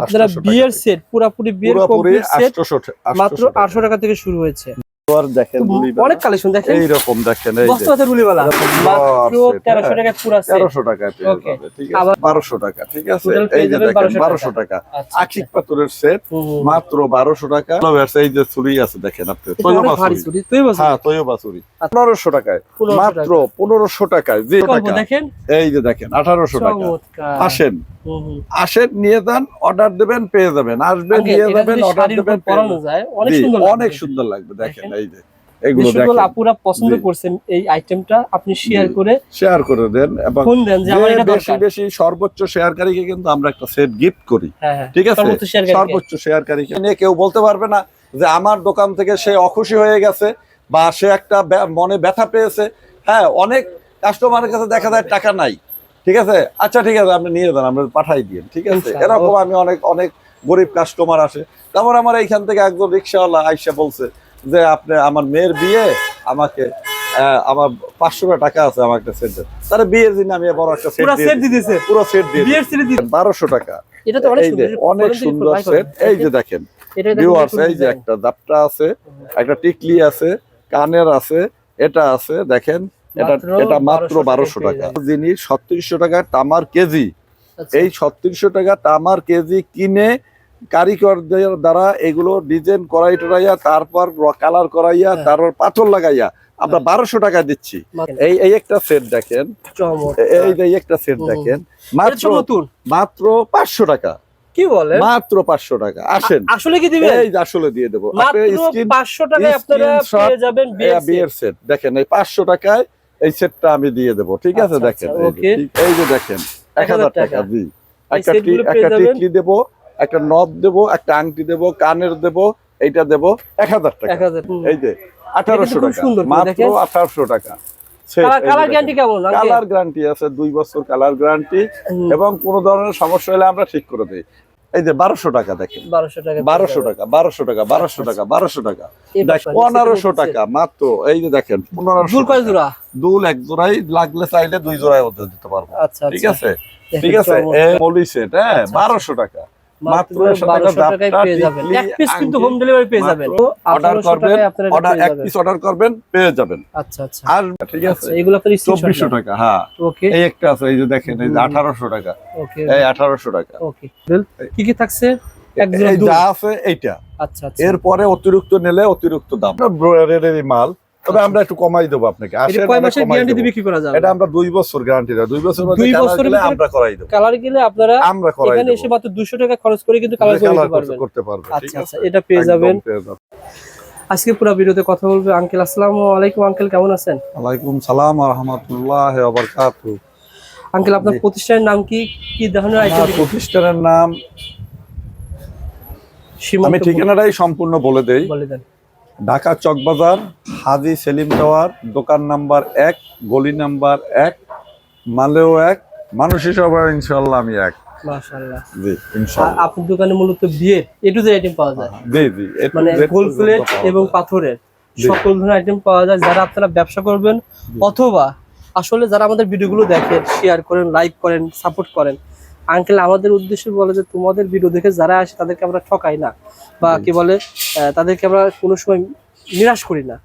আপনারা বিয়ের সেট পুরাপুরি বিয়ের কমপ্লিট সেট মাত্র 800 টাকা থেকে শুরু হয়েছে। দেখেন। অনেক কালেকশন দেখেন। এইরকম দেখেন এই যে। রুলিওয়ালা মাত্র 1300 হ্যাঁ। টাকা পুরা সেট 1300 টাকায় পেয়ে Okay. যাবে ঠিক আছে? 1200 টাকা ঠিক আছে? এই যে দেখেন 1200 1200 টাকা। আচ্ছা আখিক পাথরের সেট। মাত্র 1200 টাকা। এই যে চুরি আছে দেখেন আপনি তৈয়বা চুড়ি, হ্যাঁ তৈয়বা চুরি আচ্ছা। 1500 টাকায় মাত্র 1500 টাকায় যে দেখেন। এই যে দেখেন 1800 টাকা। আসেন। আসেন নিয়ে যান অর্ডার দেবেন পেয়ে যাবেন। আসবেন নিয়ে যাবেন অর্ডার দেবেন অনেক সুন্দর লাগবে। দেখেন। এই যে এগুলো দেখেন। আপুরা পছন্দ করছেন এই আইটেমটা আপনি শেয়ার জি। করে শেয়ার করে দেন এবং ফোন দেন যে যে আমার এটা বেশি বেশি সর্বোচ্চ শেয়ারকারীকে কিন্তু আমরা একটা সেট গিফট করি হ্যাঁ হ্যাঁ ঠিক আছে? সর্বোচ্চ। শেয়ারকারীকে। নিয়ে কেউ বলতে পারবে না যে আমার দোকান থেকে সে অখুশি হয়ে গেছে বা সে একটা মনে ব্যথা পেয়েছে। হ্যাঁ অনেক কাস্টমারের কাছে দেখা যায় টাকা নাই। ঠিক আছে? আচ্ছা ঠিক আছে আপনি নিয়ে যান আমরা পাঠাই দিন ঠিক আছে? এরকম আমি অনেক অনেক গরিব কাস্টমার আসে। তারপর আমার এইখান থেকে একজন রিক্সাওয়ালা আইসা বলছে যে আপনি আমার মেয়ের বিয়ে আমাকে আমার পাঁচশো টাকা আছে আমার একটা সেট তাহলে বিয়ের দিন আমি বড় একটা সেট পুরো দিয়ে সেট পুরো সেট দিয়ে বারোশো টাকা। অনেক সুন্দর। সেট এই যে দেখেন ভিউয়ার্স এই যে একটা দাপটা আছে একটা টিকলি আছে কানের আছে এটা আছে দেখেন এটা মাত্র এটা মাত্র বারোশো টাকা জিনিস ছত্রিশশো টাকা তামার কেজি। আচ্ছা। এই ছত্রিশশো টাকা তামার কেজি কিনে কারিগরদের দ্বারা এগুলো ডিজাইন করাই টরাইয়া তারপর কালার করাইয়া হ্যাঁ। তারপর পাথর লাগাইয়া আমরা বারোশো টাকা দিচ্ছি। এই এই একটা সেট দেখেন। এই যে একটা সেট দেখেন। মাত্র নতুন মাত্র পাঁচশো টাকা। কি বলে মাত্র পাঁচশো টাকা। আসেন। আসলে কি দিবেন? এই যে আসলে দিয়ে দেবো। পাঁচশো টাকায় আপনারা পেয়ে যাবেন বিয়ের সেট দেখেন এই পাঁচশো টাকায় এই সেটটা আমি দিয়ে দেবো ঠিক আছে আচ্ছা, দেখেন আচ্ছা, এই যে, দেখেন এক হাজার টাকা। জি। একটা একটা টিকলি দেবো একটা নদ দেবো একটা আংটি দেবো কানের দেবো এইটা দেবো এক হাজার টাকা। এই যে আঠারোশো টাকা মাত্র আঠারোশো টাকা? কালার গ্যারান্টি আছে দুই বছর কালার গ্যারান্টি এবং কোন ধরনের সমস্যা হলে আমরা ঠিক করে দিই। এই যে বারোশো টাকা দেখেন। 1200 টাকা বারোশো টাকা বারোশো টাকা বারোশো টাকা বারোশো টাকা। এই পনেরোশো টাকা মাত্র এই যে দেখেন পনেরোশো জোড়া? দুল এক জোড়াই লাগলে চাইলে দুই জোড়ায় দিতে পারব। আচ্ছা ঠিক আচ্ছা। আছে? ঠিক আছে। মলি সেট হ্যাঁ বারোশো টাকা। মাত্র মাত্র এর সাথে একটা 1200 টাকায় পেয়ে যাবেন। এক পিস কিন্তু হোম ডেলিভারি পেয়ে যাবেন। অর্ডার করবেন টাকায় আপনারা এটা অর্ডার এক পিস অর্ডার করবেন পেয়ে যাবেন। আচ্ছা আচ্ছা। আর ঠিক আচ্ছা আছে এগুলো আপনার চব্বিশশো টাকা হ্যাঁ। ওকে এই একটা আছে এই যে দেখেন এই যে হুম। আঠারোশো টাকা। ওকে এই আঠারোশো টাকা। ওকে কি কি থাকছে? যা আছে এইটা। আচ্ছা এরপরে অতিরিক্ত নিলে অতিরিক্ত দাম। মাল তবে আমরা একটু কমাই দেবো আপনাকে। এটা কয় আমরা মাসের গ্যারান্টি দেবো। করা যাবে? এটা আমরা দুই বছর গ্যারান্টি দেবো। দুই বছর দুই ভিতরে আমরা করাই দেবো। কালার গেলে আপনারা আমরা করাই এখানে এসে মাত্র 200 টাকা খরচ করে কিন্তু কালার করে পারবেন। করতে পারবে আচ্ছা আচ্ছা এটা পেয়ে যাবেন। আজকে পুরো ভিডিওতে কথা বলবে আঙ্কেল। আসসালামু আলাইকুম আঙ্কেল কেমন আছেন? ওয়ালাইকুম সালাম রহমতুল্লাহ বারকাতু আঙ্কেল আপনার প্রতিষ্ঠানের নাম কি? কি ধরনের আইটেম? প্রতিষ্ঠানের নাম আমি ঠিকানাটাই সম্পূর্ণ বলে দেই। বলে দেন। ঢাকা চকবাজার হাজি সেলিম টাওয়ার দোকান নাম্বার এক গলি নাম্বার এক মালেও এক মানুষ হিসাবে ইনশাল্লাহ আমি এক। আপনার দোকানে মূলত বিয়ের এ টু জেড আইটেম পাওয়া যায়। জি জি এ to মানে গোল্ড প্লেট এবং পাথরের সকল ধরনের আইটেম পাওয়া যায়। যারা আপনারা ব্যবসা করবেন অথবা আসলে যারা আমাদের ভিডিওগুলো দেখেন শেয়ার করেন লাইক করেন সাপোর্ট করেন আঙ্কেল আমাদের উদ্দেশ্য বলে যে তোমাদের ভিডিও দেখে যারা আসে তাদেরকে আমরা ঠকাই না। বা কি বলে তাদেরকে আমরা কোনো সময় নিরাশ করি না।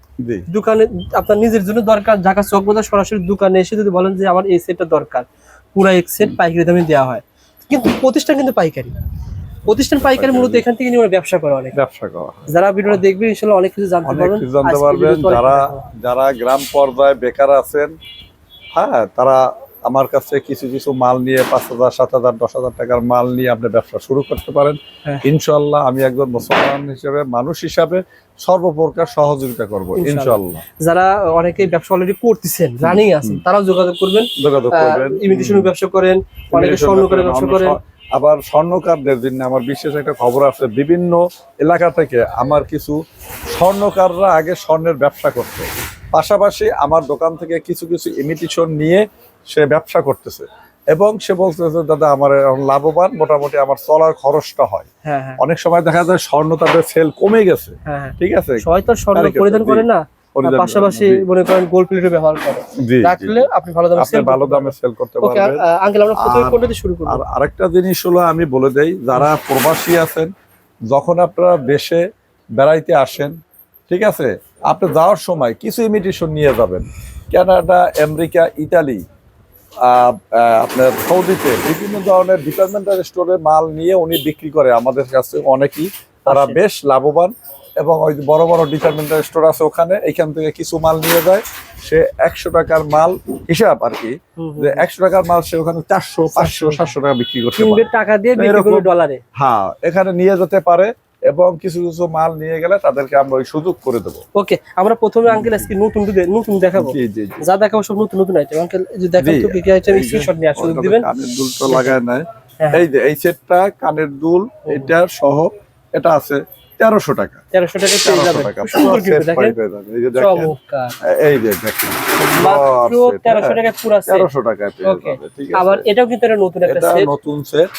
দোকানে আপনার নিজের জন্য দরকার। ঢাকা চকবাজার সরাসরি দোকানে এসে যদি বলেন যে আমার এই সেটটা দরকার। পুরো এক সেট পাইকারি দামে দেওয়া হয়। কিন্তু প্রতিষ্ঠান কিন্তু পাইকারি প্রতিষ্ঠান পাইকারি মূলত এখান থেকে নিয়ে ব্যবসা করে অনেক। ব্যবসা করা। যারা ভিডিওটা দেখবে ইনশাল্লাহ অনেক কিছু জানতে পারবেন। জানতে পারবেন। যারা যারা গ্রাম পর্যায়ে বেকার আছেন হ্যাঁ তারা আমার কাছে কিছু কিছু মাল নিয়ে পাঁচ হাজার সাত হাজার দশ হাজার টাকার মাল নিয়ে আপনি ব্যবসা শুরু করতে পারেন। হ্যাঁ। ইনশাল্লাহ আমি একজন মুসলমান হিসেবে মানুষ হিসাবে সর্বপ্রকার সহযোগিতা করব ইনশাল্লাহ। যারা অনেকেই ব্যবসা অলরেডি করতেছেন রানিং আছেন তারাও যোগাযোগ করবেন। যোগাযোগ করবেন। ইমিটেশন ব্যবসা করেন অনেকে স্বর্ণ করে ব্যবসা করেন। আবার স্বর্ণকারদের জন্য আমার বিশেষ একটা খবর আছে বিভিন্ন এলাকা থেকে আমার কিছু স্বর্ণকাররা আগে স্বর্ণের ব্যবসা করতে। পাশাপাশি আমার দোকান থেকে কিছু কিছু ইমিটেশন নিয়ে সে ব্যবসা করতেছে। এবং সে বলতেছে দাদা আমার এখন লাভবান মোটামুটি আমার চলার খরচটা হয়। হ্যাঁ হ্যাঁ। অনেক সময় দেখা যায় স্বর্ণ তাদের সেল কমে গেছে। হ্যাঁ ঠিক আছে? স্বর্ণ পরিধান করে না পাশাপাশি মনে করেন গোল্ড প্লেটও ব্যবহার করে। জি, জি, রাখলে আপনি ভালো দামে আপনি ভালো দামে সেল করতে পারবেন। আঙ্কেল আমরা প্রথমে কোনটা দিয়ে শুরু করব? আর আরেকটা জিনিস হলো আমি বলে দেই যারা প্রবাসী আছেন যখন আপনারা দেশে বেড়াইতে আসেন ঠিক আছে আপনি যাওয়ার সময় কিছু ইমিটেশন নিয়ে যাবেন। কানাডা আমেরিকা ইতালি আপনার সৌদিতে বিভিন্ন ধরনের ডিপার্টমেন্টাল স্টোরে মাল নিয়ে উনি বিক্রি করে আমাদের কাছে অনেকেই। তারা বেশ লাভবান এবং ওই বড় বড় ডিপার্টমেন্টাল স্টোর আছে ওখানে। এখান থেকে কিছু মাল নিয়ে যায়। সে একশো টাকার মাল হিসাব আর কি। যে একশো টাকার মাল সে ওখানে চারশো পাঁচশো সাতশো টাকা বিক্রি করতে পারে। টাকা দিয়ে ডলারে। হ্যাঁ এখানে নিয়ে যেতে পারে। এবং কিছু কিছু মাল নিয়ে গেলে তাদেরকে আমরা ওই সুযোগ করে দেবো। ওকে আমরা প্রথমে আঙ্কেল আজকে নতুন নতুন দেখাবো। জি জি। যা দেখাবো সব নতুন নতুন আইটেম আঙ্কেল যে দেখেন তো কি কি আইটেম স্ক্রিনশট নিয়ে ওটাতে দিবেন। কানের দুল তো লাগায় নাই। হ্যাঁ। এই যে এই সেটটা কানের দুল এটা সহ এটা আছে। তেরোশো টাকা। তেরোশো টাকা। টাকা এই যে দেখেন। তেরোশো পুরো তেরোশো আবার এটাও কিন্তু নতুন একটা নতুন সেট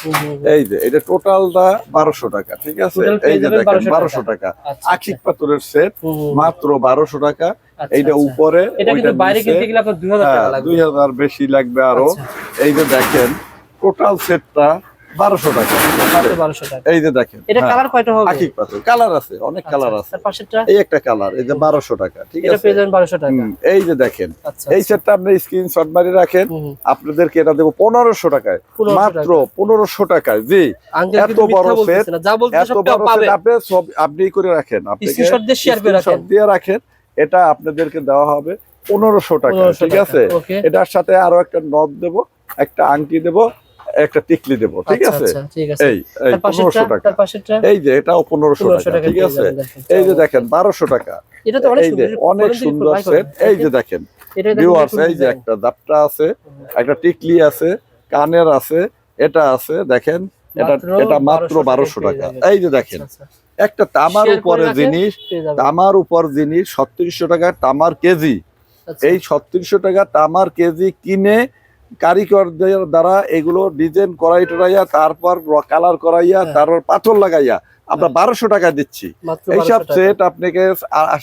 এই যে এটা টোটালটা বারোশো টাকা ঠিক আছে? এই যে দেখেন বারোশো টাকা। আচ্ছা আখিক পাথরের সেট মাত্র বারোশো টাকা। আচ্ছা, এইটা আচ্ছা। উপরে এটা কিন্তু বাইরে কিনতে গেলে আপনার দুই হাজার টাকা হ্যাঁ, দুই হাজার বেশি লাগবে আরও। আচ্ছা। এই যে দেখেন টোটাল সেটটা বারোশো টাকা। বারোশো টাকা। এই যে দেখেন এটা হ্যাঁ, কালার কয়টা হবে? আখিক পাথর কালার আছে অনেক কালার আচ্ছা, আছে। পাশেরটা? এই একটা কালার এই যে বারোশো টাকা ঠিক আছে? বারোশো টাকা। এই যে দেখেন আচ্ছা এই সেটটা আপনি স্ক্রিনশট মারি রাখেন। আপনাদেরকে এটা দেবো পনেরোশো টাকায়। মাত্র পনেরোশো টাকায় জি এত বড় বলতে এত বড় পাবে। আপনি সব আপনি করে রাখেন আপনি স্ক্রিনশট দিয়ে রাখেন। দিয়ে রাখেন এটা আপনাদেরকে দেওয়া হবে পনেরোশো টাকা ঠিক আছে? এটার সাথে আরও একটা নদ দেব একটা আংটি দেব একটা টিকলি দেব ঠিক আচ্ছা, আছে? আচ্ছা, আছে। এই পনেরোশো টাকা। এই যে এটাও পনেরোশো টাকা ঠিক আছে? এই যে দেখেন বারোশো টাকা। এই যে অনেক সুন্দর সেট এই যে দেখেন ভিউয়ার্স এই যে একটা দাপটা আছে একটা টিকলি আছে কানের আছে এটা আছে দেখেন এটা মাত্র এটা মাত্র বারোশো টাকা এই যে দেখেন আচ্ছা, একটা তামার উপরে জিনিস তামার উপর জিনিস ছত্রিশশো টাকা তামার কেজি। এই ছত্রিশশো টাকা তামার কেজি কিনে কারিগরদের দ্বারা এগুলো ডিজাইন করাই টরাইয়া তারপর কালার করাইয়া হ্যাঁ। তারপর পাথর লাগাইয়া আমরা বারোশো টাকা দিচ্ছি। এইসব সেট আপনাকে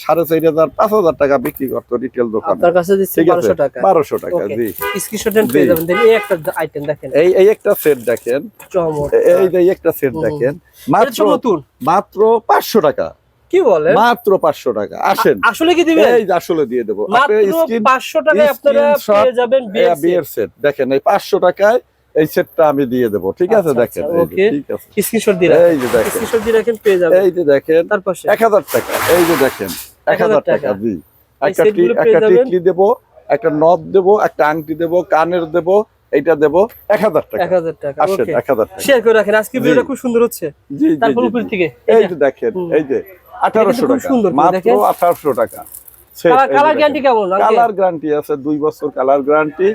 সাড়ে চার হাজার পাঁচ হাজার টাকা বিক্রি করতো রিটেল দোকান। ঠিক আছে? বারোশো টাকা. জি। এই একটা এই এই একটা সেট দেখেন। এই যে একটা সেট দেখেন। মাত্র নতুন মাত্র পাঁচশো টাকা। কি বলেন? মাত্র পাঁচশো টাকা। আসেন। আসলে কি দিবেন? এই আসলে দিয়ে দেবো। মাত্র টাকায় আপনারা পেয়ে যাবেন বিয়ের সেট দেখেন এই পাঁচশো টাকায় এই সেটটা আমি দিয়ে দেবো। ঠিক আছে আচ্ছা, দেখেন আচ্ছা, এই যে, ঠিক আছে। স্ক্রিনশট দিয়ে এই যে দেখেন। স্ক্রিনশট দিয়ে রাখেন পেয়ে যাবেন। এই যে দেখেন তার পাশে। এক হাজার টাকা। এই যে দেখেন এক 1000 হাজার টাকা। জি। একটা একটা টিকলি দেবো একটা নব দেবো একটা আংটি দেবো কানের দেবো এইটা দেবো এক হাজার টাকা। এক হাজার টাকা আসেন এক হাজার টাকা। শেয়ার করে রাখেন। আজকে ভিডিওটা খুব সুন্দর হচ্ছে। জি তারপর উপর থেকে এই যে দেখেন। এই যে আঠারোশো টাকা। মাত্র আঠারোশো টাকা। কালার গ্যারান্টি কেমন? কালার গ্যারান্টি আছে দুই বছর কালার গ্যারান্টি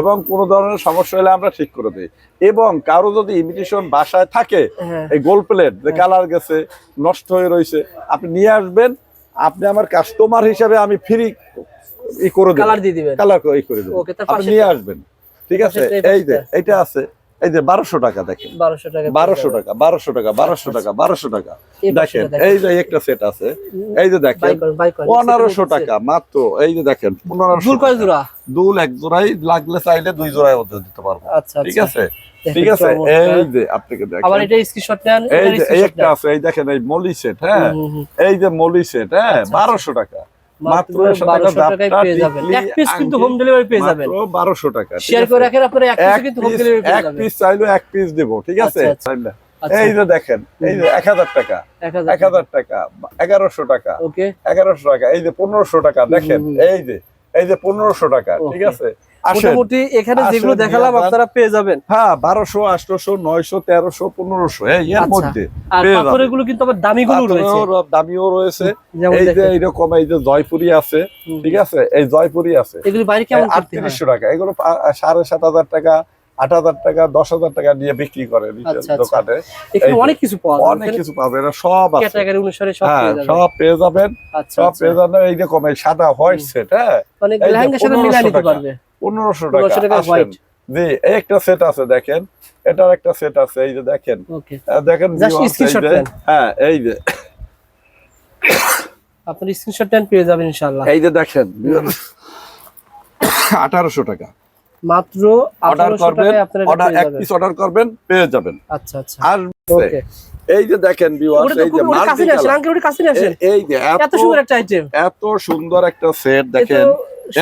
এবং কোনো ধরনের সমস্যা হলে আমরা ঠিক করে দিই। এবং কারও যদি ইমিটেশন বাসায় থাকে হ্যাঁ। এই গোল প্লেট যে কালার গেছে নষ্ট হয়ে রয়েছে আপনি নিয়ে আসবেন আপনি আমার কাস্টমার হিসাবে আমি ফ্রি ই করে দেবো। কালার দিয়ে দিবেন। কালার ই করে দেবো। আপনি নিয়ে আসবেন। ঠিক আছে? এই যে? এটা আছে। এই যে বারোশো টাকা দেখেন। বারোশো টাকা বারোশো টাকা বারোশো টাকা বারোশো টাকা বারোশো টাকা। দেখেন এই যে একটা সেট আছে এই যে দেখেন। পনেরোশো টাকা মাত্র এই যে দেখেন পনেরোশো দুল জোড়া? দুল এক জোড়াই লাগলে চাইলে দুই জোড়াই মধ্যে দিতে পারব। আচ্ছা ঠিক আচ্ছা। আছে? ঠিক আছে। এই যে আপনাকে আবার দেখেন এটা স্ক্রিনশট নেন এই যে একটা আছে এই দেখেন এই মলি সেট হ্যাঁ। এই যে মলি সেট হ্যাঁ? আচ্ছা, বারোশো টাকা। মাত্র মাত্র এর সাথে একটা 1200 টাকায় পেয়ে যাবেন এক পিস কিন্তু হোম ডেলিভারি পেয়ে যাবেন। মাত্র বারোশো টাকা ঠিক শেয়ার আছে? করে রাখেন আপনারা এক পিস কিন্তু হোম ডেলিভারি পেয়ে এক পিস চাইলে এক পিস দেবো ঠিক আছে? আচ্ছা, আচ্ছা। আচ্ছা। এই যে দেখেন এই যে এক হাজার টাকা এক হাজার এক হাজার টাকা এগারোশো টাকা ওকে টাকা এই যে পনেরোশো টাকা দেখেন এই যে এই যে পনেরোশো টাকা ঠিক আছে? মোটামুটি এখানে যেগুলো দেখালাম আপনারা পেয়ে যাবেন। হ্যাঁ বারোশো আটশোশো নয়শো তেরোশো পনেরোশো এর আচ্ছা। মধ্যে আর পেয়ে যাবেন। পাথরেরগুলো কিন্তু আবার দামিগুলো রয়েছে। দামিও রয়েছে। এই যে এইরকম এই যে জয়পুরি আছে ঠিক আছে? এই জয়পুরি আছে। এগুলি বাইরে কেমন আটত্রিশশো টাকা। এগুলো সাড়ে সাত হাজার টাকা আট হাজার টাকা দশ হাজার টাকা নিয়ে বিক্রি করে আচ্ছা, আচ্ছা। দোকানে। অনেক কিছু অনেক কিছু পাবে এরা সব অনুসারে সব হ্যাঁ পেয়ে যাবেন। সব পেয়ে যাবেন। সব পেয়ে যাবেন। এইরকম এই সাদা হোয়াইট সেট হ্যাঁ? এই যে লেহেঙ্গার সাথে 1500 মিলাই নিতে টাকা। পনেরোশো টাকা। জি এই একটা সেট আছে দেখেন এটার একটা সেট আছে এই যে দেখেন দেখেন। হ্যাঁ এই যে আপনার স্ক্রিনশট পেয়ে যাবেন ইনশাআল্লাহ এই যে দেখেন আঠারোশো টাকা মাত্র অর্ডার করবেন অর্ডার এক পিস অর্ডার করবেন পেয়ে যাবেন। আচ্ছা আচ্ছা। আর এই যে দেখেন ভিউয়ার্স এই যে মাল্টি এই যে এত সুন্দর একটা আইটেম এত সুন্দর একটা সেট দেখেন।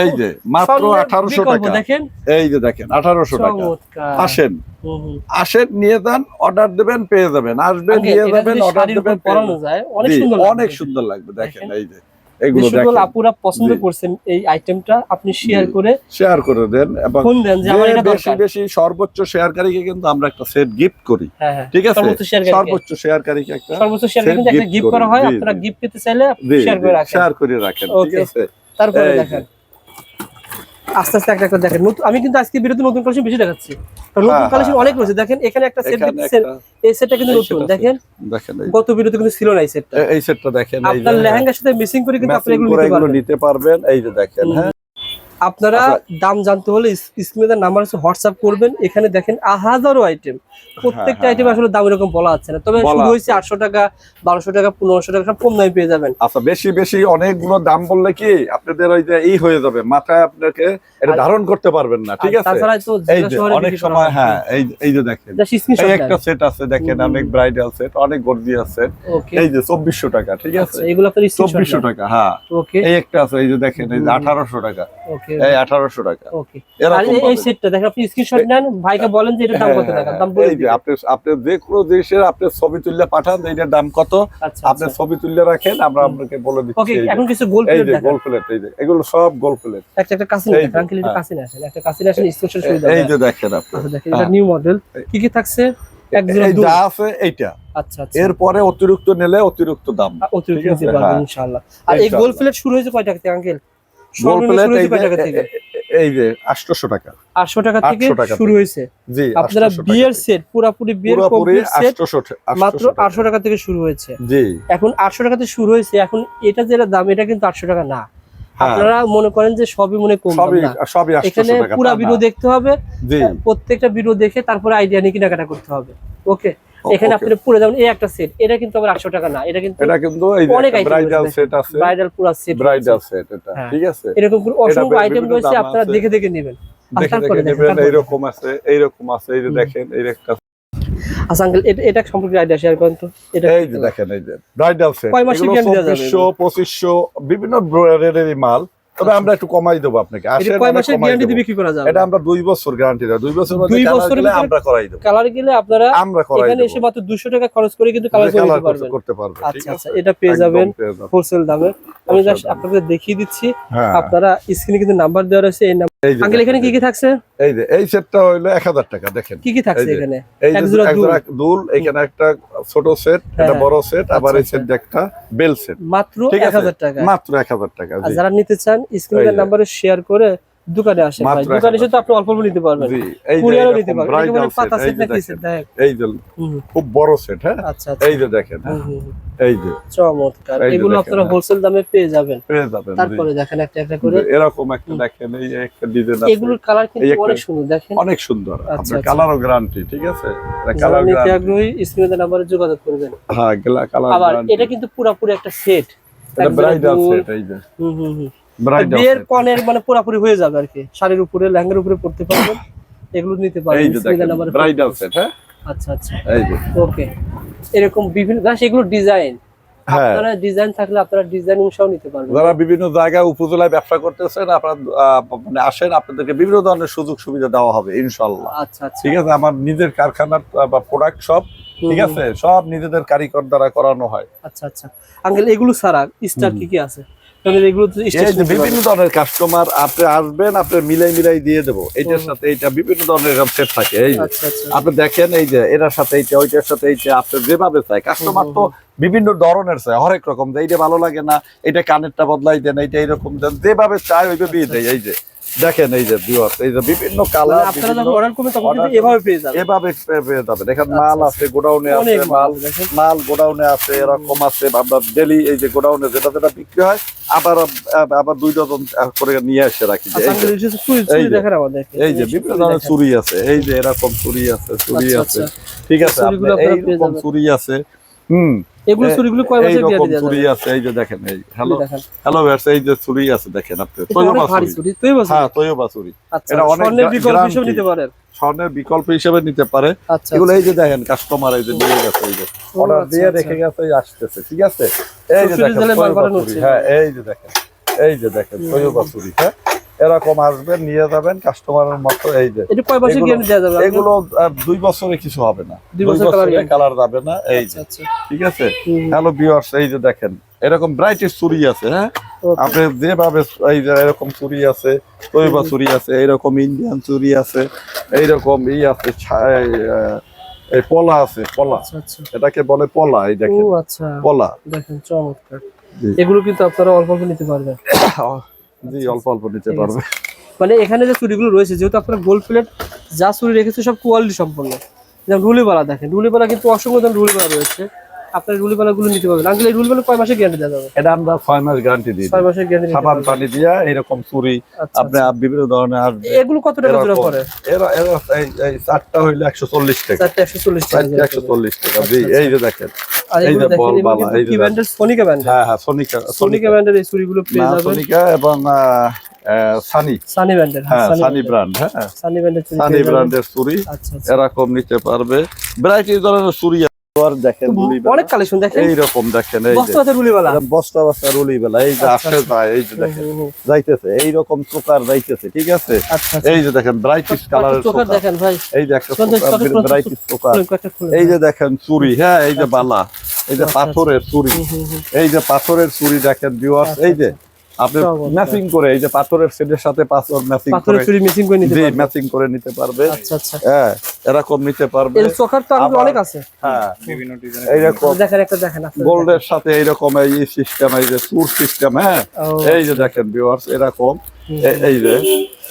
এই যে মাত্র আঠারোশো টাকা। দেখেন। এই যে দেখেন আঠারোশো টাকা। আসেন। আসেন নিয়ে যান অর্ডার দেবেন পেয়ে যাবেন। আসবেন নিয়ে যাবেন অর্ডার দেবেন অনেক সুন্দর লাগবে। দেখেন। এই যে। এগুলো দেখেন। আপুরা পছন্দ করছেন এই আইটেমটা আপনি শেয়ার করে শেয়ার করে দেন এবং ফোন দেন যে আমার এটা বেশি বেশি সর্বোচ্চ শেয়ারকারীকে কিন্তু আমরা একটা সেট গিফট করি। হ্যাঁ হ্যাঁ। ঠিক আছে? সর্বোচ্চ শেয়ার সর্বোচ্চ শেয়ারকারীকে একটা সর্বোচ্চ কিন্তু একটা গিফট করা। হয়। আপনারা গিফট পেতে চাইলে শেয়ার করে রাখেন। শেয়ার করে রাখেন ঠিক আছে? তারপরে দেখেন। আস্তে আস্তে একটা একটা দেখেন। নতুন আমি কিন্তু আজকে বিরতি নতুন কালেকশন বেশি দেখাচ্ছি। নতুন হ্যাঁ, কালেকশন হ্যাঁ, অনেক রয়েছে। দেখেন এখানে একটা সেট এখানে দেখতেছেন এই সেটটা কিন্তু নতুন। দেখেন দেখেন। গত বিরতি কিন্তু ছিল না এই সেটটা এই সেটটা দেখেন আপনার লেহেঙ্গার সাথে মিসিং করে কিন্তু আপনি এগুলো নিতে পারবেন। এই যে দেখেন হ্যাঁ। আপনারা। দাম জানতে হলে স্ক্রিনে নাম্বার আছে হোয়াটসঅ্যাপ করবেন। এখানে দেখেন হাজারো আইটেম প্রত্যেকটা হ্যাঁ, আইটেম হ্যাঁ। আসলে দাম এরকম বলা যাচ্ছে না। তবে শুরু হয়েছে আটশো টাকা বারোশো টাকা পনেরোশো টাকা সব কম দামে পেয়ে যাবেন। আচ্ছা বেশি বেশি অনেকগুলো দাম বললে কি আপনাদের ওই যে এই হয়ে যাবে মাথায় আপনাকে এটা ধারণ করতে পারবেন না ঠিক আছে? এই যে অনেক সময় হ্যাঁ এই এই যে দেখেন এই একটা সেট আছে দেখেন অনেক ব্রাইডাল সেট অনেক গর্জিয়াস সেট ওকে এই যে চব্বিশশো টাকা ঠিক আছে? আচ্ছা এগুলো আপনার চব্বিশশো টাকা হ্যাঁ। এই একটা আছে এই যে দেখেন এই যে। আঠারোশো টাকা। এই টাকা। ওকে এরকম এই- এই সেটটা দেখেন আপনি স্ক্রিনশট নেন ভাইকে বলেন যে এটা দাম কত টাকা দাম বলে আপনি আপনি যে কোনো জিনিসের আপনি ছবি তুললে পাঠান এইটার দাম কত? আচ্ছা আপনি আচ্ছা। ছবি তুললে রাখেন আমরা আপনাকে বলে দিচ্ছি এখন কিছু গোল এই প্লেট দেখেন। গোল প্লেট এই যে এগুলো সব গোল প্লেট একটা একটা কাছে এই আঙ্কেল এটা হ্যাঁ। আসেন একটা কাছে আসেন স্ক্রিনশট সুবিধা এই যে দেখেন আপনি। আচ্ছা দেখেন এটা। নিউ মডেল কি কি থাকছে? যা আছে এইটা। এরপরে অতিরিক্ত নিলে অতিরিক্ত দাম। অতিরিক্ত হ্যাঁ। ইনশাআল্লাহ। আর এই গোল প্লেট শুরু হয়েছে কয় টাকা থেকে আঙ্কেল গোল প্লেট এই যে থেকে? এ- এ- এই যে 800 টাকা। 800 টাকা থেকে শুরু হয়েছে। জি আপনারা বিয়ের সেট পুরাপুরি বিয়ের কমপ্লিট সেট মাত্র 800 800 টাকা থেকে শুরু হয়েছে। জি। এখন 800 টাকা থেকে শুরু হয়েছে এখন এটা যেটা দাম এটা কিন্তু 800 টাকা না। হ্যাঁ। আপনারা মনে করেন যে সবই মনে কম দাম সবই না। সবই 800 এখানে পুরা ভিডিও দেখতে হবে। প্রত্যেকটা ভিডিও দেখে তারপরে আইডিয়া নিয়ে কেনাকাটা করতে হবে। ওকে এখানে আপনি পুরো যেমন এই একটা সেট এটা কিন্তু আবার 800 টাকা না এটা কিন্তু এটা কিন্তু অনেক ব্রাইডাল সেট আছে। ব্রাইডাল পুরো সেট ব্রাইডাল সেট এটা হ্যাঁ। ঠিক আছে? এরকম অসংখ্য বিভিন্ন আইটেম রয়েছে আপনারা দেখে দেখে নেবেন। এইরকম আছে এইরকম আছে এই যে দেখেন এই একটা আচ্ছা আঙ্কেল এটা সম্পর্কে আইডিয়া শেয়ার করেন তো এটা এই যে দেখেন এই যে ব্রাইডাল সেট কয় মাসের guarantee দেওয়া যাবে? 2500 বিভিন্ন মাল। তবে। আমরা একটু কমাই দেবো আপনাকে। এটা কয় আমরা মাসের গ্যারান্টি বিক্রি করা যাবে? এটা আমরা দুই বছর গ্যারান্টি দেবো। দুই বছর দুই ভিতরে- আমরা করাই দেবো। কালার গেলে আপনারা আমরা করাই এখানে এসে মাত্র 200 টাকা খরচ করে কিন্তু কালার পারবেন। করতে পারবে আচ্ছা আচ্ছা এটা পেয়ে যাবেন হোলসেল দামে। আমি জাস্ট আপনাদের দেখিয়ে দিচ্ছি। হ্যাঁ। আপনারা স্ক্রিনে কিন্তু নাম্বার দেওয়া রয়েছে এই নাম্বার আঙ্কেল এখানে কি কি থাকছে? এই যে এই সেটটা হইল এক হাজার টাকা দেখেন। কি কি থাকছে এখানে? এই দুল। এখানে একটা ছোট সেট হ্যাঁ, একটা হ্যাঁ। বড় সেট আবার এই আচ্ছা, সেট একটা বেল সেট মাত্র এক। হাজার টাকা। মাত্র এক হাজার টাকা যারা নিতে চান স্ক্রিনের নাম্বারে শেয়ার করে দোকানে আসেন ভাই দোকানে এসে তো আপনি অল্প অল্প নিতে পারবেন। কুরিয়ারও নিতে পারবেন। এটা মানে পাতা সেট যে না দেখেন। সেট দেখ। এই যে খুব বড় সেট হ্যাঁ? আচ্ছা আচ্ছা। এই যে দেখেন হ্যাঁ। এই যে। চমৎকার। এগুলো আপনারা হ্যাঁ। হোলসেল দামে পেয়ে যাবেন। পেয়ে যাবেন তারপরে দেখেন একটা একটা করে। এরকম একটা দেখেন এই একটা ডিজাইন আছে। এগুলোর কালার কিন্তু অনেক সুন্দর দেখেন। অনেক সুন্দর। আচ্ছা, আপনার আচ্ছা। কালারও গ্যারান্টি ঠিক আছে? কালার নিতে গ্যারান্টি আগ্রহী স্ক্রিনের নাম্বারে যোগাযোগ করবেন। হ্যাঁ কালার আবার এটা কিন্তু পুরোপুরি একটা সেট এটা ব্রাইডাল সেট এই যে। হুম হুম হুম। বিয়ের কনের মানে পুরোপুরি হয়ে যাবে আর কি। শাড়ির উপরে লেহেঙ্গার উপরে পড়তে পারবেন এগুলো নিতে পারবেন ব্রাইডাল সেট হ্যাঁ? আচ্ছা আচ্ছা। এই যে। ওকে এরকম বিভিন্ন গাছ এগুলো ডিজাইন হ্যাঁ। আপনারা ডিজাইন থাকলে আপনারা ডিজাইন নিতে পারবেন। যারা বিভিন্ন জায়গায় উপজেলায় ব্যবসা করতেছেন আপনারা মানে আসেন আপনাদেরকে বিভিন্ন ধরনের সুযোগ সুবিধা দেওয়া হবে ইনশাল্লাহ আচ্ছা আচ্ছা। ঠিক আছে আমার নিজের কারখানার বা প্রোডাক্ট সব ঠিক আছে? সব নিজেদের কারিগর দ্বারা করানো হয়। আচ্ছা আচ্ছা। আঙ্কেল এগুলো ছাড়া স্টার কি কি আছে? এগুলো বিভিন্ন ধরনের কাস্টমার আপনি আসবেন আপনি মিলাই মিলাই দিয়ে দেবো। এটার সাথে এটা বিভিন্ন ধরনের সেট থাকে এই যে। আচ্ছা আচ্ছা। আপনি দেখেন এই যে এটার সাথে এইটা ওইটার সাথে এইটা আপনি যেভাবে চাই কাস্টমার তো বিভিন্ন ধরনের চাই হরেক রকম। যে এইটা ভালো লাগে না এটা কানেরটা বদলাই দেন এইটা এরকম দেন যেভাবে চাই ওইভাবেই দিয়ে দেয় এই যে। দেখেন এই যে viewers, এই যে বিভিন্ন মানে কালার আপনারা যখন অর্ডার করবেন তখন কিন্তু এভাবে পেয়ে যাবেন। এভাবে পেয়ে যাবেন। দেখেন আচ্ছা, মাল আচ্ছা। আছে গোডাউনে আছে মাল মাল গোডাউনে আছে এরকম আছে। আমরা ডেলি এই যে গোডাউনে যেটা যেটা বিক্রি হয় আবার আবার দুই ডজন করে নিয়ে এসে রাখি যে আচ্ছা এই যে- বিভিন্ন ধরনের চুরি আছে এই যে এরকম চুরি আছে চুরি আছে। ঠিক আছে এইরকম চুরি আছে। হুম। এগুলো চুরিগুলো কয় মাসের এইরকম গ্যারান্টি চুরি আছে এই যে দেখেন এই হ্যালো হ্যালো ভাইয়ার্স এই যে চুরি আছে দেখেন আপনি তৈয়বা চুরি। চুরি তুই বলছিস হ্যাঁ তৈয়বা চুরি। আচ্ছা এটা অনেক স্বর্ণের বিকল্প হিসেবে নিতে পারেন। স্বর্ণের বিকল্প হিসেবে নিতে পারে। আচ্ছা এগুলো এই যে দেখেন কাস্টমার এই যে নিয়ে গেছে এই যে অর্ডার আচ্ছা, দিয়ে আচ্ছা। রেখে গেছে আসতেছে ঠিক আছে? এই যে দেখেন তৈয়বা চুরি। হ্যাঁ এই যে দেখেন এই যে দেখেন তৈয়বা চুরি হ্যাঁ? এরকম আসবেন নিয়ে যাবেন কাস্টমারের মতো এই যে কয় এগুলো- গ্যারান্টি দেওয়া যাবে এগুলো দুই বছরে কিছু হবে না। দুই বছর কালার যাবে না এই আচ্ছা যে। আচ্ছা ঠিক আছে? হ্যালো বিয়ার্স এই যে দেখেন এরকম ব্রাইটের চুরি আছে হ্যাঁ? আপনি যেভাবে এই যে এরকম চুরি আছে তৈবা চুরি আছে এইরকম ইন্ডিয়ান চুরি আছে এইরকম ই আছে এই, পলা আছে পলা। আচ্ছা আচ্ছা। এটাকে বলে পলা এই দেখেন। আচ্ছা। পলা। দেখেন চমৎকার। এগুলো কিন্তু আপনারা অল্প অল্প নিতে পারবেন। জি অল্প অল্প নিতে পারবে। মানে এখানে যে চুড়িগুলো রয়েছে যেহেতু আপনারা গোল্ড প্লেট যা চুড়ি রেখেছে সব কোয়ালিটি সম্পন্ন। যেমন রুলিবালা দেখেন রুলিবালা কিন্তু অসংখ্য রুলিবালা রয়েছে। আপনারগুলো নিতে পারবেন। আঙ্কেল এই রুলিবালা কয় মাসে গ্যারান্টি দেওয়া যাবে? এটা আমরা ছয় মাস গ্যারান্টি দিই। ছয় মাসের গ্যারান্টি সাবান পানি দিয়া এইরকম চুরি আচ্ছা আপনি বিভিন্ন ধরনের আসবে এগুলো কত টাকা জোড়া এরকম। পড়ে? এরা এরা এই- চারটা হইলে একশো চল্লিশ টাকা। চারটে একশো চল্লিশ টাকা জি এই যে দেখেন। এই যে বল বালা, এই যে ব্র্যান্ডের সোনিকা ব্র্যান্ড হ্যাঁ হ্যাঁ সোনিকা সোনিকা ব্র্যান্ডের এই চুড়িগুলো পেয়ে না যাবেন। সোনিকা এবং সানি সানি ব্র্যান্ডের হ্যাঁ সানি ব্র্যান্ড হ্যাঁ। সানি ব্র্যান্ডের সানি ব্র্যান্ডের চুরি আচ্ছা আচ্ছা। এরকম নিতে পারবে। ভ্যারাইটি ধরনের চুরি। আর দেখেন অনেক কালেকশন দেখেন। এইরকম দেখেন এই যে। বস্তা হাতে বস্তা বস্তা রুলি এই যে আচ্ছা, যায় এই যে দেখেন। যাইতেছে এইরকম চোকার যাইতেছে ঠিক আছে? আচ্ছা আচ্ছা। এই যে দেখেন ব্রাইটিশ কালারের চোকার দেখেন ভাই। এই যে একটা চোকার ব্রাইটিশ। এই যে দেখেন চুরি হ্যাঁ এই যে বালা। এই যে আচ্ছা, পাথরের চুরি। এই যে পাথরের চুরি দেখেন ভিউয়ার্স আচ্ছা, এই যে আপনি ম্যাচিং করে এই যে পাথরের সেটের সাথে পাথর ম্যাচিং পাথরের করে মিসিং করে নিতে জি ম্যাচিং করে নিতে পারবে। আচ্ছা আচ্ছা। হ্যাঁ এরকম নিতে পারবে। এর তো আরও অনেক আছে। হ্যাঁ এইরকম দেখেন একটা দেখেন গোল্ডের সাথে এইরকম এই সিস্টেম এই যে সুর সিস্টেম হ্যাঁ? এই যে দেখেন ভিউয়ার্স এরকম। এই যে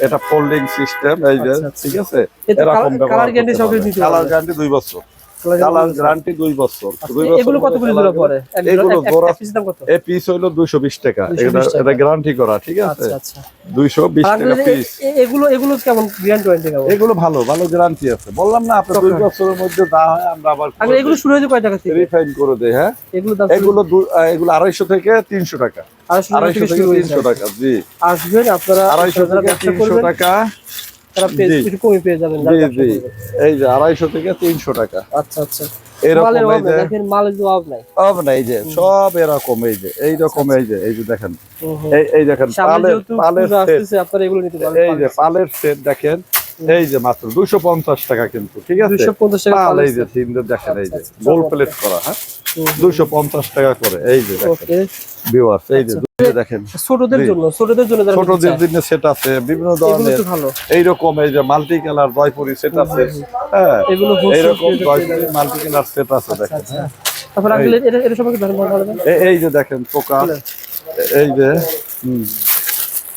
এটা ফোল্ডিং সিস্টেম এই যে আচ্ছা, আচ্ছা। ঠিক আছে? এরকম কালার- গ্যারান্টি নিতে কালার গ্যারান্টি দুই বছর। গ্যারান্টি দুই বছর। আচ্ছা, দুই বছর এগুলো কত করে জোড়া পড়ে এগুলো জোড়া- পিস টাকা। 220 এটা টাকা। এটা গ্যারান্টি করা ঠিক আছে? দুইশো বিশ আর টাকা পিস এ- এ- এগুলো এগুলো কেমন গ্যারান্টি ওয়ারেন্টি কেমন এগুলো ভালো ভালো গ্যারান্টি আছে। বললাম না আপনার দুই বছরের মধ্যে যা হয় আমরা আবার আগে এগুলো শুরু হয়েছে কয় টাকা থেকে? রিফাইন করে দেয় হ্যাঁ? এগুলো দাম এগুলো এগুলো আড়াইশো থেকে তিনশো টাকা। আড়াইশো টাকা আড়াইশো থেকে টাকা জি। আসবেন আপনারা থেকে টাকা। তারা পেয়ে একটু কমে পেয়ে যাবেন জি ব্যবসা জি। করবেন। এই যে আড়াইশো থেকে তিনশো টাকা। আচ্ছা আচ্ছা। এরকম এই যে দেখেন মালের যে অভাব নাই। এই যে সব এরকম এই যে এই রকম এই যে এই যে দেখেন। এই এই দেখেন পালের পালের সেট। আপনারা এগুলো নিতে পারবেন এই যে পালের সেট দেখেন এই যে মাত্র দুশো পঞ্চাশ টাকা কিন্তু ঠিক আছে? পাল এই যে। তিনদের দেখেন এই যে আচ্ছা, আচ্ছা, গোল প্লেট করা হ্যাঁ? দুশো পঞ্চাশ টাকা করে এই যে দেখেন। ভিউয়ার্স এই যে আচ্ছা। এই যে দেখেন। ছোটদের জন্য ছোটদের জন্য ছোটদের জন্য সেট আছে বিভিন্ন ধরনের এইরকম এই যে মাল্টি কালার জয়পুরি সেট আছে হ্যাঁ? এইরকম rate এ পেয়ে জয়পুরি মাল্টি কালার সেট আছে আচ্ছা দেখেন আচ্ছা। তারপর এটা এটা সম্পর্কে ধারণা বলবেন এ- এই যে দেখেন পোকা। এই যে হুম।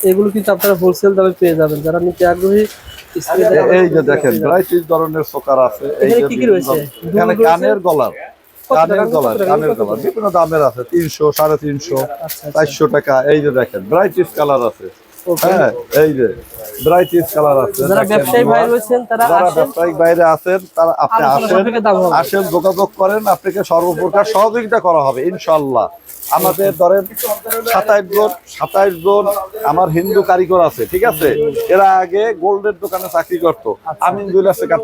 এগুলো কিন্তু আপনারা হোলসেল দামে পেয়ে যাবেন। যারা নিতে আগ্রহী এই যে দেখেন ধরনের সোকার আছে এই যে এখানে কানের গলার কানের গলার কানের গলার বিভিন্ন দামের আছে তিনশো সাড়ে তিনশো আচ্ছা আচ্ছা। চারশো টাকা এই যে দেখেন ভ্যারাইটিস কালার আছে। হ্যাঁ এই যে ভ্যারাইটিস কালার আছে যারা ব্যবসায়িক বাইরে আছেন তারা আপনি আসেন আসেন যোগাযোগ করেন আপনাকে সর্বপ্রকার সহযোগিতা করা হবে ইনশাল্লাহ। আমাদের ধরেন সাতাইশ জন সাতাইশ জন আমার হিন্দু কারিগর আছে ঠিক আছে? এরা আগে গোল্ডের দোকানে চাকরি করতো। আমিন জুয়েলার্সে কাজ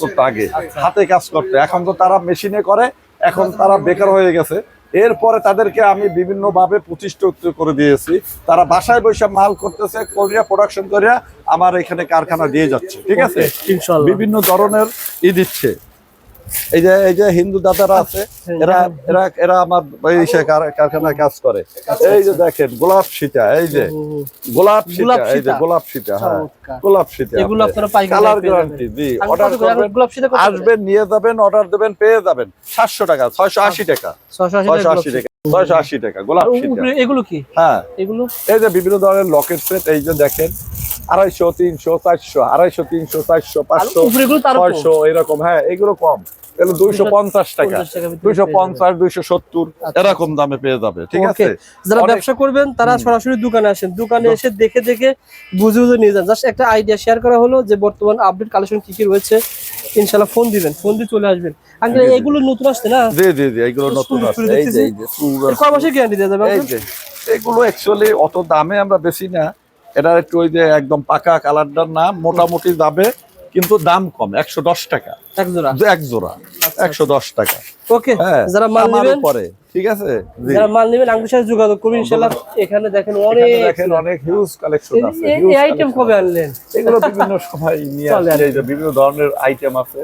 করতো আগে হাতে কাজ করতো। এখন তো তারা মেশিনে করে এখন তারা বেকার হয়ে গেছে। এরপরে তাদেরকে আমি বিভিন্ন ভাবে প্রতিষ্ঠিত করে দিয়েছি। তারা বাসায় বসে মাল করতেছে করিয়া প্রোডাকশন করিয়া আমার এখানে কারখানা দিয়ে যাচ্ছে ঠিক আছে? বিভিন্ন ধরনের ই দিচ্ছে। এই যে এই যে হিন্দু দাদারা আছে এরা এরা এরা আমার এই কারখানায় কাজ করে। এই যে দেখেন গোলাপ সীতা এই যে। গোলাপ গোলাপ সীতা এই যে গোলাপ সীতা হ্যাঁ। গোলাপ সীতা এগুলো আপনারা পাইকারি কালার। গ্যারান্টি অর্ডার করবেন গোলাপ সিটা আসবেন নিয়ে যাবেন অর্ডার দেবেন পেয়ে যাবেন। সাতশো টাকা ছয়শো আশি টাকা। ছয়শো আশি ছয়শো টাকা আশি গোলাপ টাকা ছয়শো আশি টাকা গোলাপ সীতা। এগুলো কি? হ্যাঁ। এগুলো? এই যে বিভিন্ন ধরনের লকেট সেট এই যে দেখেন। আড়াইশো তিনশো চারশো আড়াইশো তিনশো চারশো পাঁচশো। ছয়শো এরকম হ্যাঁ এগুলো কম। দুইশো পঞ্চাশ টাকা। 50 টাকার ভিতরে দুইশো পঞ্চাশ দুইশো সত্তর আচ্ছা। এরকম দামে পেয়ে যাবে ঠিক আছে? যারা ব্যবসা করবেন তারা সরাসরি দোকানে আসেন। দোকানে এসে দেখে দেখে বুঝে বুঝে নিয়ে যান। জাস্ট একটা আইডিয়া শেয়ার করা হলো যে বর্তমান আপডেট কালেকশন কি কি রয়েছে। ইনশাল্লাহ ফোন দিবেন ফোন দিয়ে চলে আসবেন। আঙ্কেল। এগুলো নতুন আসছে না? জি জি জি এগুলো নতুন সুন্দর এই যে এই যে কয় মাসের গ্যারান্টি দেওয়া যাবে এগুলো অ্যাকচুয়ালি অত দামে আমরা বেশি না। এটা একটু ওই যে একদম পাকা কালারটার না মোটামুটি যাবে কিন্তু দাম কম একশো দশ টাকা। এক জোড়া? এক জোড়া। একশো দশ টাকা। ওকে হ্যাঁ যারা মাল নেবেন উপরে ঠিক আছে? যারা মাল নেবেন আঙ্কেলের সাথে যোগাযোগ করবেন ইনশাল্লাহ এখানে দেখেন অনেক দেখেন অনেক হিউজ কালেকশন এই- আছে এই- আইটেম কবে আনলেন? এগুলো বিভিন্ন সময় নিয়ে চলে এই যে বিভিন্ন ধরনের আইটেম আছে।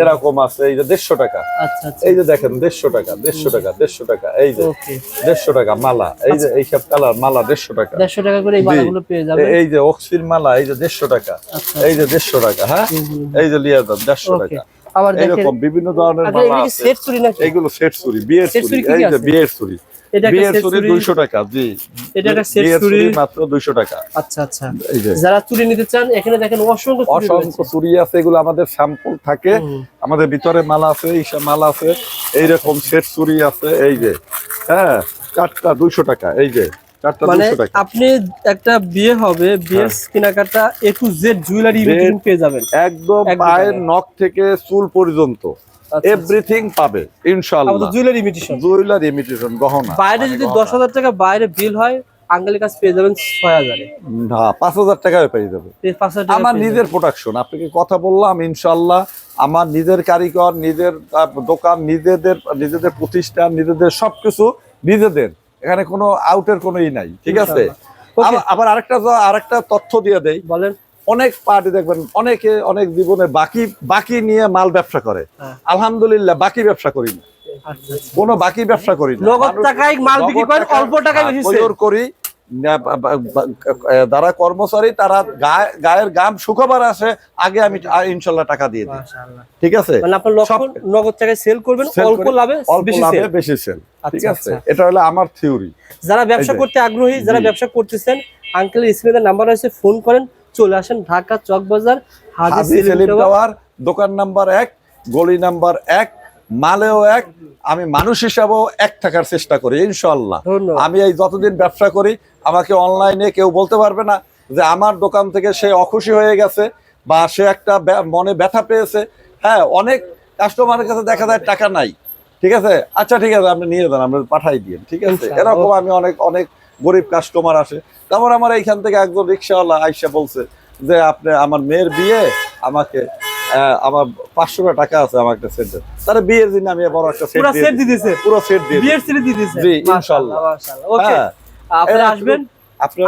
এরকম আছে এই যে দেড়শো টাকা। আচ্ছা আচ্ছা। এই যে দেখেন দেড়শো টাকা দেড়শো টাকা দেড়শো টাকা এই যে ওকে। দেড়শো টাকা মালা এই যে এইসব কালার মালা দেড়শো টাকা। দেড়শো টাকা করে এই মালাগুলো পেয়ে যাবেন। এই যে অক্সির মালা এই যে দেড়শো টাকা আচ্ছা এই যে দেড়শো টাকা হ্যাঁ? এই যে লিয়া দাম দেড়শো টাকা। আবার এরকম বিভিন্ন ধরনের মালা আছে। সেট চুরি নাকি? এইগুলো সেট চুরি বিয়ের চুরি এই যে বিয়ের চুরি। বিয়ের চুরি চুরি। দুইশো টাকা জি। এটা একটা সেট চুরি। মাত্র দুইশো টাকা। আচ্ছা আচ্ছা। এই যারা চুরি নিতে চান এখানে দেখেন অসংখ্য অসংখ্য চুরি আছে এগুলো আমাদের স্যাম্পল থাকে। আমাদের ভিতরে মালা আছে এইসব মালা আছে এইরকম সেট চুরি আছে এই যে। হ্যাঁ চারটা দুইশো টাকা এই যে। মানে আপনি একটা বিয়ে হবে বিয়ের কেনাকাটা এ টু জেড জুয়েলারি পেয়ে যাবেন। একদম পায়ের। নখ থেকে চুল পর্যন্ত। আচ্ছা, এভরিথিং পাবে ইনশাআল্লাহ। আমাদের জুয়েলারি ইমিটেশন জুয়েলার ইমিটেশন গহনা। বাইরে যদি দশ হাজার টাকা বাইরে বিল হয় আঙ্কেলের কাছে পেয়ে যাবেন ছয় হাজারে। না পাঁচ হাজার টাকায় পেয়ে যাবে। এই পাঁচ হাজার টাকা আমার নিজের প্রোডাকশন আপনাকে কথা বললাম? ইনশাল্লাহ আমার নিজের কারিগর নিজের দোকান নিজেদের নিজেদের প্রতিষ্ঠান নিজেদের সবকিছু নিজেদের। এখানে কোনো আউটের কোনো ই নাই ঠিক আছে? আবার- আরেকটা আরেকটা তথ্য দিয়ে দেই। বলেন। অনেক পার্টি দেখবেন অনেকে অনেক জীবনে বাকি বাকি নিয়ে মাল ব্যবসা করে। হ্যাঁ। আলহামদুলিল্লাহ বাকি ব্যবসা করি না। আচ্ছা, আচ্ছা। কোনো বাকি ব্যবসা করি না। নগদ টাকায় মাল বিক্রি নগদ অল্প টাকায় হ্যাঁ, কৈর যারা কর্মচারী তারা গায়ের গাম শুকাবার আসে আগে আমি ইনশাল্লাহ টাকা দিয়ে দিই। ঠিক আছে? নগদ টাকায় সেল করবেন অল্প লাভে অল্প বেশি লাভে সেল বেশি সেল ঠিক আচ্ছা, আছে? আচ্ছা। এটা হলো আমার থিওরি যারা ব্যবসা করতে আগ্রহী যারা ব্যবসা করতেছেন আঙ্কেলের স্ক্রিনের নাম্বার আছে ফোন করেন চলে আসেন ঢাকা চক বাজার হাজি সেলিম। টাওয়ার দোকান নাম্বার এক গলি নাম্বার এক মালেও এক আমি মানুষ হিসাবেও এক থাকার চেষ্টা করি ইনশাল্লাহ আমি এই যতদিন ব্যবসা করি আমাকে অনলাইনে কেউ বলতে পারবে না যে আমার দোকান থেকে সে অখুশি হয়ে গেছে বা সে একটা মনে ব্যথা পেয়েছে। হ্যাঁ অনেক কাস্টমারের কাছে দেখা যায় টাকা নাই। ঠিক আছে? আচ্ছা ঠিক আছে আপনি নিয়ে যান আমরা পাঠাই দিন ঠিক আছে? এরকম আমি অনেক অনেক গরিব কাস্টমার আসে। তারপর আমার এইখান থেকে একজন রিক্সাওয়ালা আইসা বলছে যে আপনি আমার মেয়ের বিয়ে আমাকে আমার পাঁচশো টাকা আছে আমার একটা সেট তাহলে বিয়ের দিন আমি বড় একটা সেট পুরো দিয়ে পুরো সেট দিয়ে দিতেছে? জি। ওকে হ্যাঁ আপনারা আসবেন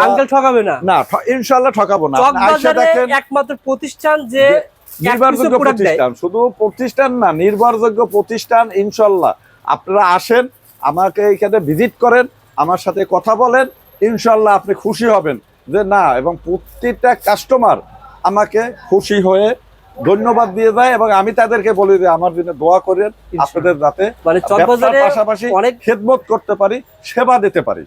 আঙ্কেল ঠকাবে না? না ইনশাল্লাহ ঠকাবো না। একমাত্র প্রতিষ্ঠান যে নির্ভরযোগ্য। প্রতিষ্ঠান। শুধু প্রতিষ্ঠান না নির্ভরযোগ্য প্রতিষ্ঠান ইনশাল্লাহ আপনারা আসেন আমাকে এখানে ভিজিট করেন আমার সাথে কথা বলেন ইনশাল্লাহ আপনি খুশি হবেন। যে না এবং প্রত্যেকটা কাস্টমার আমাকে খুশি হয়ে ধন্যবাদ দিয়ে যায় এবং আমি তাদেরকে বলি যে আমার জন্য দোয়া করেন আপনাদের যাতে মানে পাশাপাশি অনেক খেদমত করতে পারি সেবা দিতে পারি।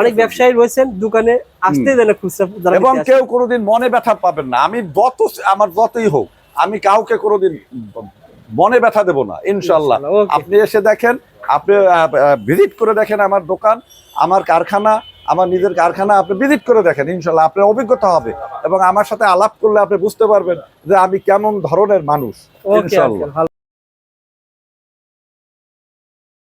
অনেক ব্যবসায়ী রয়েছেন দোকানে আসতেই দেয় না খুচরা এবং কেউ কোনোদিন মনে ব্যথা পাবেন না। আমি যত আমার যতই হোক আমি কাউকে কোনোদিন মনে ব্যথা দেব না ইনশাল্লাহ। আপনি এসে দেখেন আপনি ভিজিট করে দেখেন আমার দোকান আমার কারখানা আমার নিজের কারখানা আপনি ভিজিট করে দেখেন ইনশাল্লাহ আপনার অভিজ্ঞতা হবে এবং আমার সাথে আলাপ করলে আপনি বুঝতে পারবেন যে আমি কেমন ধরনের মানুষ ইনশাল্লাহ